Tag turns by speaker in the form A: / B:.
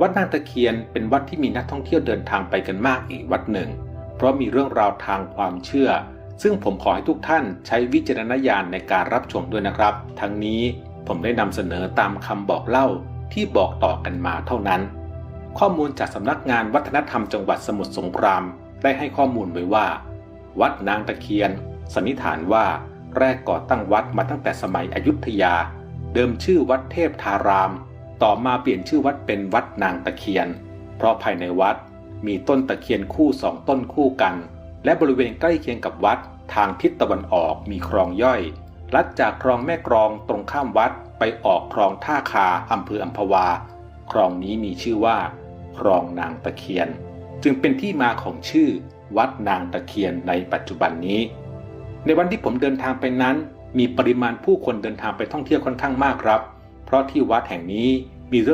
A: วัดนางตะเคียนเป็นวัดที่มีนักท่องเที่ยวเดินทางไปกันมากอีกวัดหนึ่ง เพราะมีเรื่องราวทางความเชื่อ ซึ่งผมขอให้ทุกท่านใช้วิจารณญาณในการรับชมด้วยนะครับ ทั้งนี้ผมได้นำเสนอตามคำบอกเล่าที่บอกต่อกันมาเท่านั้น ข้อมูลจากสำนักงานวัฒนธรรมจังหวัดสมุทรสงคราม ได้ให้ข้อมูลไว้ว่า วัดนางตะเคียน สันนิษฐานว่า แรกก่อตั้งวัดมาตั้งแต่สมัยอยุธยา เดิมชื่อวัดเทพทาราม ต่อมาเปลี่ยนชื่อวัดเป็นวัดนางตะเคียน เพราะภายในวัดมีต้นตะเคียนคู่สองต้นคู่กัน และบริเวณใกล้เคียงกับวัดทางทิศตะวันออกมีคลองย่อย ลัดจากคลองแม่กรองตรงข้ามวัดไปออกคลองท่าคาอำเภออัมพวา คลองนี้มีชื่อว่า คลองนางตะเคียน จึงเป็นที่มาของชื่อ วัดนางตะเคียนในปัจจุบันนี้ ในวันที่ผมเดินทางไปนั้น มีปริมาณผู้คนเดินทางไปท่องเที่ยวค่อนข้างมากครับ เพราะที่วัดแห่งนี้